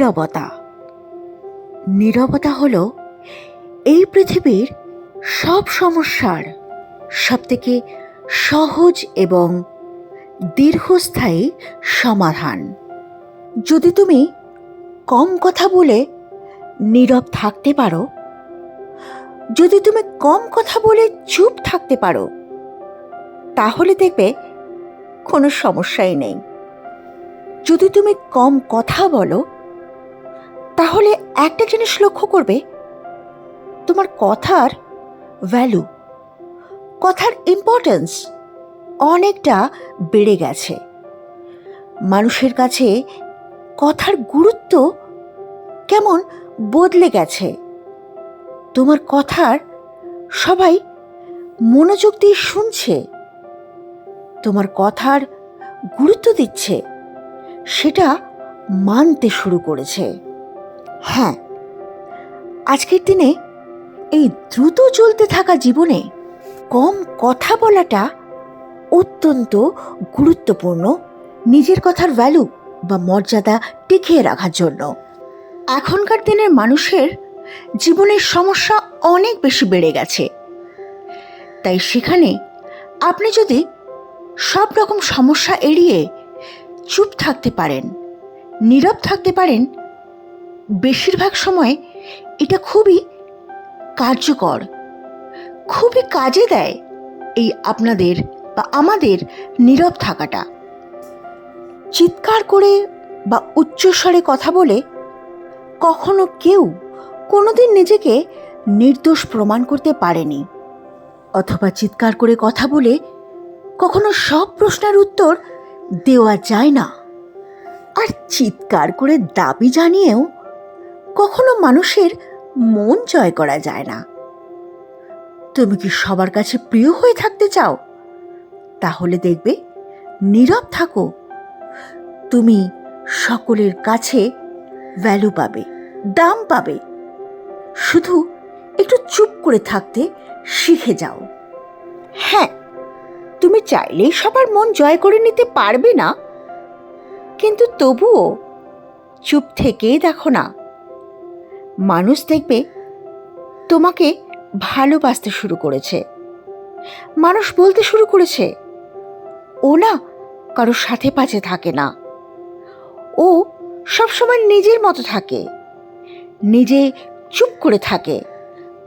নীরবতা। নীরবতা হলো এই পৃথিবীর সব সমস্যার সবথেকে সহজ এবং দীর্ঘস্থায়ী সমাধান। যদি তুমি কম কথা বলে নীরব থাকতে পারো, যদি তুমি কম কথা বলে চুপ থাকতে পারো, তাহলে দেখবে কোনো সমস্যাই নেই। যদি তুমি কম কথা বলো তাহলে একটা জিনিস লক্ষ্য করবে। তোমার কথার ভ্যালু কথার ইম্পর্টেন্স অনেকটা বেড়ে গেছে। মানুষের কাছে কথার গুরুত্ব কেমন বদলে গেছে। তোমার কথার সবাই মনোযোগ দিয়ে শুনছে। তোমার কথার গুরুত্ব দিচ্ছে। সেটা মানতে শুরু করেছে। হ্যাঁ আজকের দিনে এই দ্রুত চলতে থাকা জীবনে কম কথা বলাটা অত্যন্ত গুরুত্বপূর্ণ। নিজের কথার ভ্যালু বা মর্যাদা টিকিয়ে রাখার জন্য। এখনকার দিনের মানুষের জীবনের সমস্যা অনেক বেশি বেড়ে গেছে। তাই সেখানে আপনি যদি সব রকম সমস্যা এড়িয়ে চুপ থাকতে পারেন, নীরব থাকতে পারেন বেশিরভাগ সময় এটা খুবই কার্যকর, খুবই কাজে দেয় এই আপনাদের বা আমাদের নীরব থাকাটা। চিৎকার করে বা উচ্চস্বরে কথা বলে কখনো কেউ কোনোদিন নিজেকে নির্দোষ প্রমাণ করতে পারেনি, অথবা চিৎকার করে কথা বলে কখনো সব প্রশ্নের উত্তর দেওয়া যায় না। আর চিৎকার করে দাবি জানিয়েও কখনো মানুষের মন জয় করা যায় না। তুমি কি সবার কাছে প্রিয় হয়ে থাকতে চাও? তাহলে দেখবে, নীরব থাকো। তুমি সকলের কাছে ভ্যালু পাবে, দাম পাবে। শুধু একটু চুপ করে থাকতে শিখে যাও। হ্যাঁ তুমি চাইলেই সবার মন জয় করে নিতে পারবে না। কিন্তু তবুও চুপ থেকেই দেখো না। মানুষ দেখবে তোমাকে ভালোবাসতে শুরু করেছে। মানুষ বলতে শুরু করেছে, ও না কারোর সাথে পাচে থাকে না। ও সবসময় নিজের মতো থাকে, নিজে চুপ করে থাকে।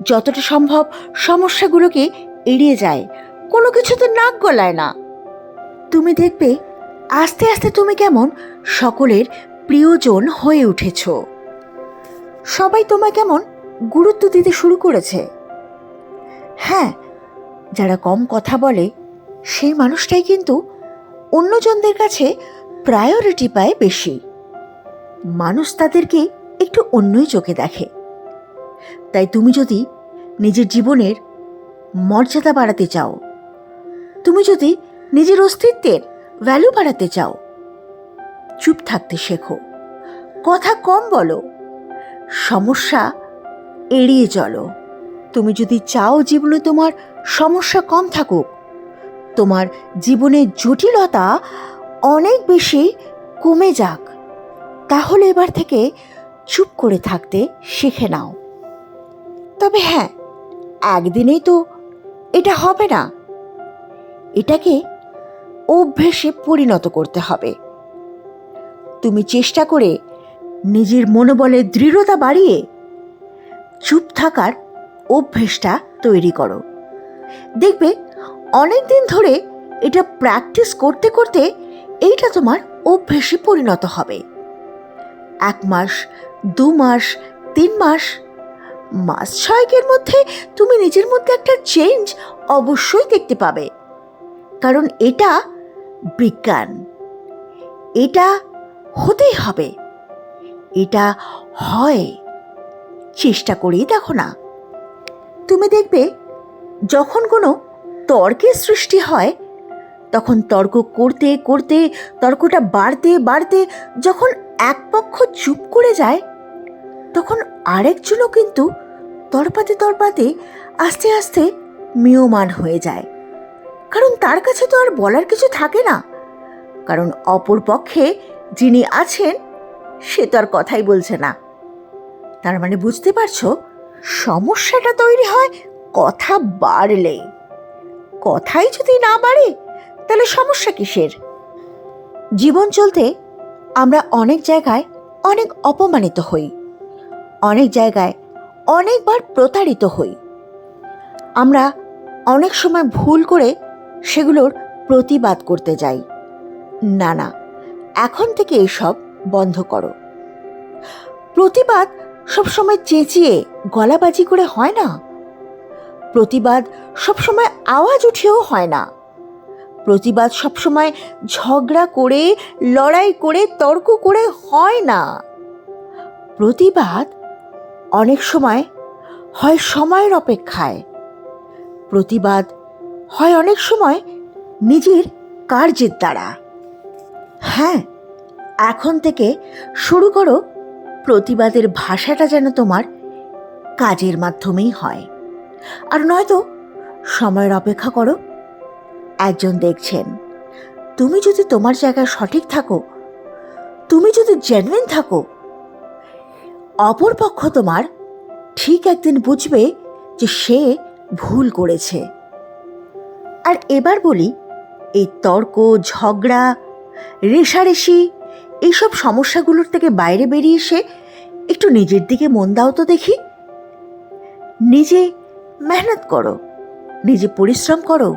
যতটা সম্ভব সমস্যাগুলোকে এড়িয়ে যায়, কোনো কিছুতে নাক গলায় না। তুমি দেখবে আস্তে আস্তে তুমি কেমন সকলের প্রিয়জন হয়ে উঠেছ। সবাই তোমায় কেমন গুরুত্ব দিতে শুরু করেছে। হ্যাঁ যারা কম কথা বলে, সেই মানুষটাই কিন্তু অন্যজনদের কাছে প্রায়োরিটি পায় বেশি। মানুষ তাদেরকে একটু অন্যই চোখে দেখে। তাই তুমি যদি নিজের জীবনের মর্যাদা বাড়াতে চাও, তুমি যদি নিজের অস্তিত্বের ভ্যালু বাড়াতে চাও, চুপ থাকতে শেখো। কথা কম বলো সমস্যা এড়িয়ে চলো। তুমি যদি চাও জীবনে তোমার সমস্যা কম থাকুক, তোমার জীবনের জটিলতা অনেক বেশি কমে যাক, তাহলে এবার থেকে চুপ করে থাকতে শিখে নাও। তবে হ্যাঁ একদিনেই তো এটা হবে না। এটাকে অভ্যেসে পরিণত করতে হবে। তুমি চেষ্টা করে নিজের মনোবলের দৃঢ়তা বাড়িয়ে চুপ থাকার অভ্যেসটা তৈরি করো। দেখবে অনেক দিন ধরে এটা প্র্যাকটিস করতে করতে এইটা তোমার অভ্যেসে পরিণত হবে। এক মাস, দু মাস, তিন মাস মাস ছয়েকের মধ্যে তুমি নিজের মধ্যে একটা চেঞ্জ অবশ্যই দেখতে পাবে। কারণ এটা বিজ্ঞান। এটা হতেই হবে। এটা হয়। চেষ্টা করেই দেখো না। তুমি দেখবে, যখন কোনো তর্কের সৃষ্টি হয়, তখন তর্ক করতে করতে, তর্কটা বাড়তে বাড়তে যখন এক পক্ষ চুপ করে যায়, তখন আরেকজনও কিন্তু তরপাতে তরপাতে আস্তে আস্তে মিয়মান হয়ে যায়। কারণ তার কাছে তো আর বলার কিছু থাকে না। কারণ অপর পক্ষে যিনি আছেন সে তো আর কথাই বলছে না। তার মানে বুঝতে পারছ? সমস্যাটা তৈরি হয় কথা বাড়লে। কথাই যদি না বাড়ে, তাহলে সমস্যা কিসের? জীবন চলতে আমরা অনেক জায়গায় অনেক অপমানিত হই। অনেক জায়গায় অনেকবার প্রতারিত হই। আমরা অনেক সময় ভুল করে সেগুলোর প্রতিবাদ করতে যাই। না না, এখন থেকে এসব বন্ধ করো। প্রতিবাদ সবসময় চেঁচিয়ে গলাবাজি করে হয় না। প্রতিবাদ সবসময় আওয়াজ উঠেও হয় না। প্রতিবাদ সবসময় ঝগড়া করে, লড়াই করে, তর্ক করে হয় না। প্রতিবাদ অনেক সময় হয় সময়ের অপেক্ষায়। প্রতিবাদ হয় অনেক সময় নিজের কার্যের দ্বারা। হ্যাঁ এখন থেকে শুরু করো প্রতিবাদের ভাষাটা যেন তোমার কাজের মাধ্যমেই হয়। আর নয়তো সময়ের অপেক্ষা করো। একজন দেখছেন, তুমি যদি তোমার জায়গায় সঠিক থাকো, তুমি যদি জেনুইন থাকো অপরপক্ষ তোমার ঠিক একদিন বুঝবে যে সে ভুল করেছে। আর এবার বলি, এই তর্ক, ঝগড়া, রেশারেশি এইসব সমস্যাগুলোর থেকে বাইরে বেরিয়ে এসে একটু নিজের দিকে মন দাও তো দেখি। নিজে মেহনত করো, নিজে পরিশ্রম করো,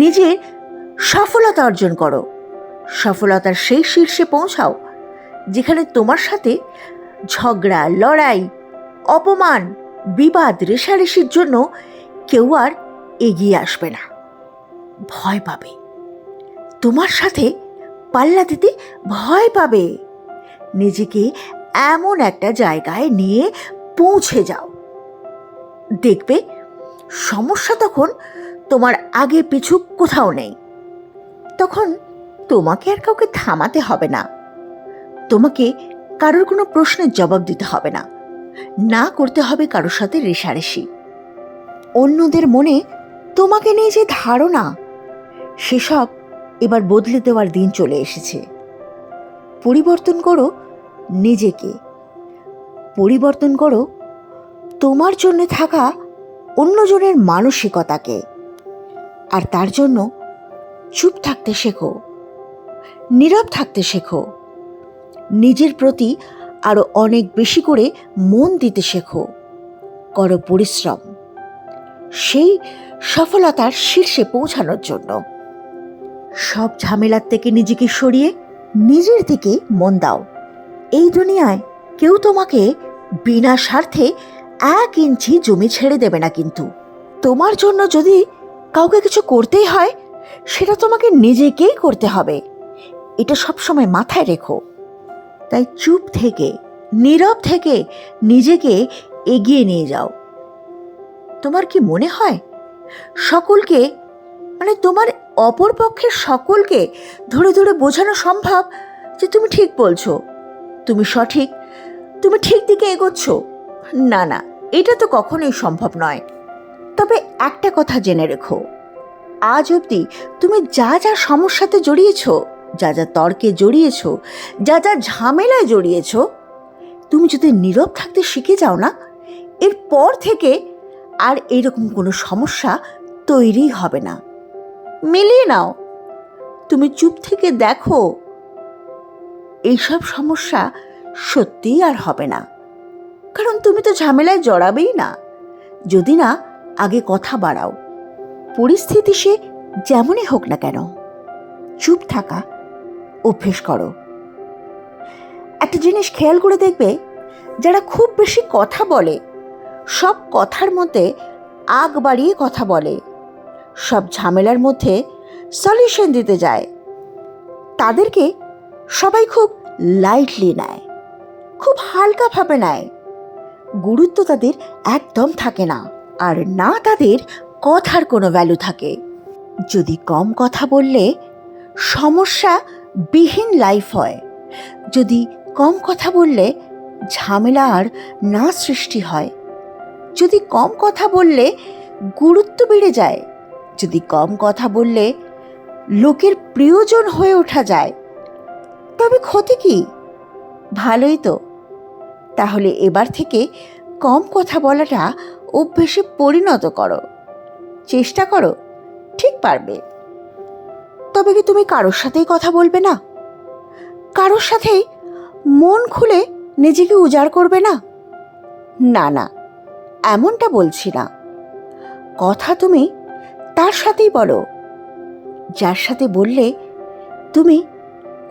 নিজে সফলতা অর্জন করো, সফলতার সেই শীর্ষে পৌঁছাও, যেখানে তোমার সাথে ঝগড়া, লড়াই, অপমান, বিবাদ, রেশারেশির জন্য কেউ আর এগিয়ে আসবে না। ভয় পাবে। তোমার সাথে পাল্লা দিতে ভয় পাবে। নিজেকে এমন একটা জায়গায় নিয়ে পৌঁছে যাও। দেখবে সমস্যা তখন তোমার আগে পিছু কোথাও নেই। তখন তোমাকে আর কাউকে থামাতে হবে না। তোমাকে কারোর কোনো প্রশ্নের জবাব দিতে হবে না। না করতে হবে কারোর সাথে রেশারেশি। অন্যদের মনে তোমাকে নিয়ে যে ধারণা, সেসব এবার বদলে দেওয়ার দিন চলে এসেছে। পরিবর্তন করো নিজেকে। পরিবর্তন করো তোমার জন্য থাকা অন্যজনের মানসিকতাকে। আর তার জন্য চুপ থাকতে শেখো। নীরব থাকতে শেখো। নিজের প্রতি আরও অনেক বেশি করে মন দিতে শেখো। করো পরিশ্রম। সেই সফলতার শীর্ষে পৌঁছানোর জন্য। সব ঝামেলার থেকে নিজেকে সরিয়ে নিজের দিকে মন দাও। এই দুনিয়ায় কেউ তোমাকে বিনা স্বার্থে এক ইঞ্চি জমি ছেড়ে দেবে না কিন্তু। তোমার জন্য যদি কাউকে কিছু করতেই হয়, সেটা তোমাকে নিজেকেই করতে হবে। এটা সবসময় মাথায় রেখো। তাই চুপ থেকে, নীরব থেকে নিজেকে এগিয়ে নিয়ে যাও। তোমার কি মনে হয়? সকলকে মানে তোমার অপর পক্ষের সকলকে ধরে ধরে বোঝানো সম্ভব যে তুমি ঠিক বলছো। তুমি সঠিক। তুমি ঠিক দিকে এগোচ্ছ। না না, এটা তো কখনোই সম্ভব নয়। তবে একটা কথা জেনে রেখো। আজ অবধি তুমি যা যা সমস্যাতে জড়িয়েছ, যা যা তর্কে জড়িয়েছ, যা যা ঝামেলায় জড়িয়েছ, তুমি যদি নীরব থাকতে শিখে যাও না, এরপর থেকে আর এরকম কোনো সমস্যা তৈরি হবে না। মিলিয়ে নাও। তুমি চুপ থেকে দেখো, এইসব সমস্যা সত্যিই আর হবে না। কারণ তুমি তো ঝামেলায় জড়াবেই না। যদি না, আগে কথা বাড়াও। পরিস্থিতি সে যেমনই হোক না কেন, চুপ থাকা অভ্যেস করো। একটা জিনিস খেয়াল করে দেখবে, যারা খুব বেশি কথা বলে, সব কথার মধ্যে আগ বাড়িয়ে কথা বলে। সব ঝামেলার মধ্যে সলিউশন দিতে যায়। তাদেরকে সবাই খুব লাইটলি নেয়, খুব হালকাভাবে নেয়। গুরুত্ব তাদের একদম থাকে না, আর না তাদের কথার কোনো ভ্যালু থাকে। যদি কম কথা বললে সমস্যা বিহীন লাইফ হয়। যদি কম কথা বললে ঝামেলা আর না সৃষ্টি হয়। যদি কম কথা বললে গুরুত্ব বেড়ে যায়। যদি কম কথা বললে লোকের প্রিয়জন হয়ে ওঠা যায়, তবে ক্ষতি কি? ভালোই তো। তাহলে এবার থেকে কম কথা বলাটা অভ্যেসে পরিণত করো। চেষ্টা করো, ঠিক পারবে। তবে কি তুমি কারোর সাথেই কথা বলবে না? কারোর সাথেই মন খুলে নিজেকে উজাড় করবে না? না না, এমনটা বলছি না। কথা তুমি তার সাথেই বলো। যার সাথে বললে, তুমি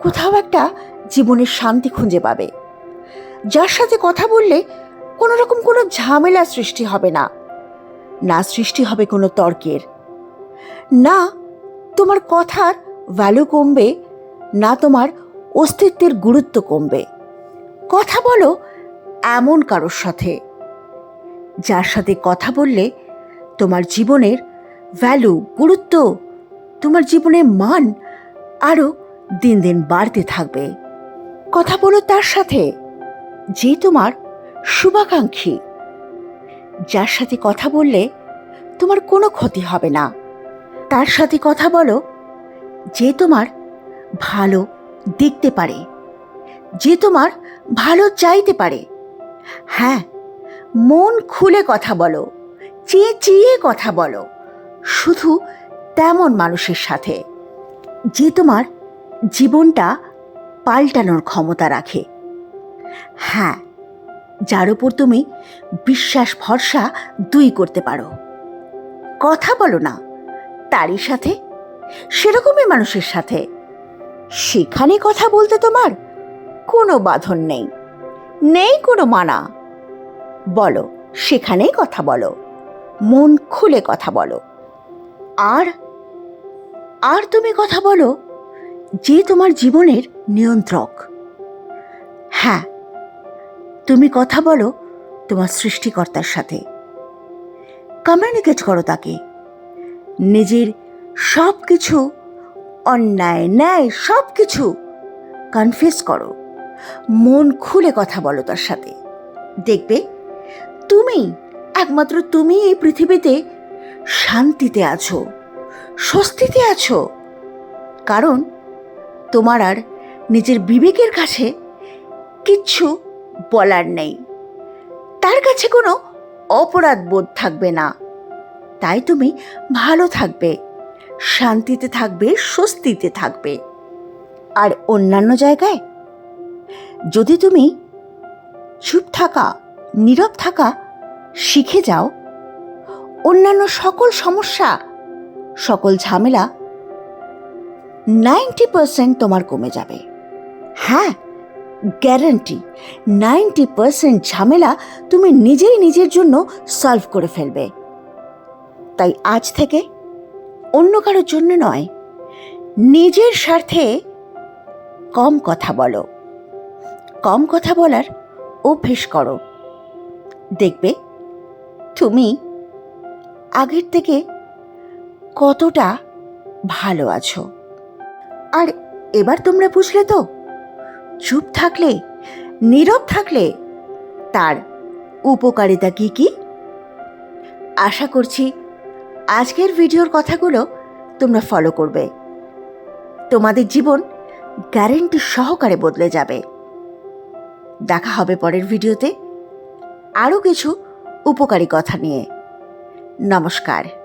কোথাও একটা জীবনের শান্তি খুঁজে পাবে। যার সাথে কথা বললে কোনো রকম কোনো ঝামেলা সৃষ্টি হবে না। না সৃষ্টি হবে কোনো তর্কের। না তোমার কথার ভ্যালু কমবে, না তোমার অস্তিত্বের গুরুত্ব কমবে। কথা বলো এমন কারোর সাথে। যার সাথে কথা বললে তোমার জীবনের ভ্যালু, গুরুত্ব, তোমার জীবনের মান আরও দিন দিন বাড়তে থাকবে। কথা বলো তার সাথে, যে তোমার শুভাকাঙ্ক্ষী, যার সাথে কথা বললে তোমার কোনো ক্ষতি হবে না। তার সাথে কথা বলো যে তোমার ভালো দেখতে পারে, যে তোমার ভালো চাইতে পারে। হ্যাঁ মন খুলে কথা বলো চেয়ে চেয়ে কথা বলো। শুধু তেমন মানুষের সাথে, যে তোমার জীবনটা পাল্টানোর ক্ষমতা রাখে। হ্যাঁ যার উপর তুমি বিশ্বাস, ভরসা দুই করতে পারো। কথা বলো না, তারই সাথে, সেরকমই মানুষের সাথে। সেখানে কথা বলতে তোমার কোনো বাঁধন নেই নেই কোনো মানা। বলো, সেখানেই কথা বলো, মন খুলে কথা বলো। আর? আর তুমি কথা বলো যে তোমার জীবনের নিয়ন্ত্রক। হ্যাঁ তুমি কথা বলো তোমার সৃষ্টিকর্তার সাথে। কমিউনিকেট করো তাকে। নিজের সব কিছু অন্যায়, ন্যায় সব কিছু কনফেস করো। মন খুলে কথা বলো তার সাথে। দেখবে, তুমি, একমাত্র তুমি এই পৃথিবীতে শান্তিতে আছো, স্বস্তিতে আছো। কারণ তোমার আর নিজের বিবেকের কাছে কিচ্ছু বলার নেই। তার কাছে কোনো অপরাধ বোধ থাকবে না। তাই তুমি ভালো থাকবে, শান্তিতে থাকবে, স্বস্তিতে থাকবে। আর অন্যান্য জায়গায়, যদি তুমি চুপ থাকা, নীরব থাকা শিখে যাও অন্যান্য সকল সমস্যা, সকল ঝামেলা নাইনটি পার্সেন্ট তোমার কমে যাবে। হ্যাঁ গ্যারান্টি নাইনটি পার্সেন্ট ঝামেলা তুমি নিজেই নিজের জন্য সলভ করে ফেলবে। তাই আজ থেকে অন্য কারোর জন্য নয়, নিজের স্বার্থে কম কথা বলো। কম কথা বলার অভ্যেস করো। দেখবে, তুমি আগের থেকে কতটা ভালো আছো? আর এবার তোমরা বুঝলে তো, চুপ থাকলে, নীরব থাকলে তার উপকারিতা কি কি? আশা করছি আজকের ভিডিওর কথাগুলো তোমরা ফলো করবে। তোমাদের জীবন গ্যারেন্টি সহকারে বদলে যাবে। দেখা হবে পরের ভিডিওতে। আরও কিছু উপকারী কথা নিয়ে। নমস্কার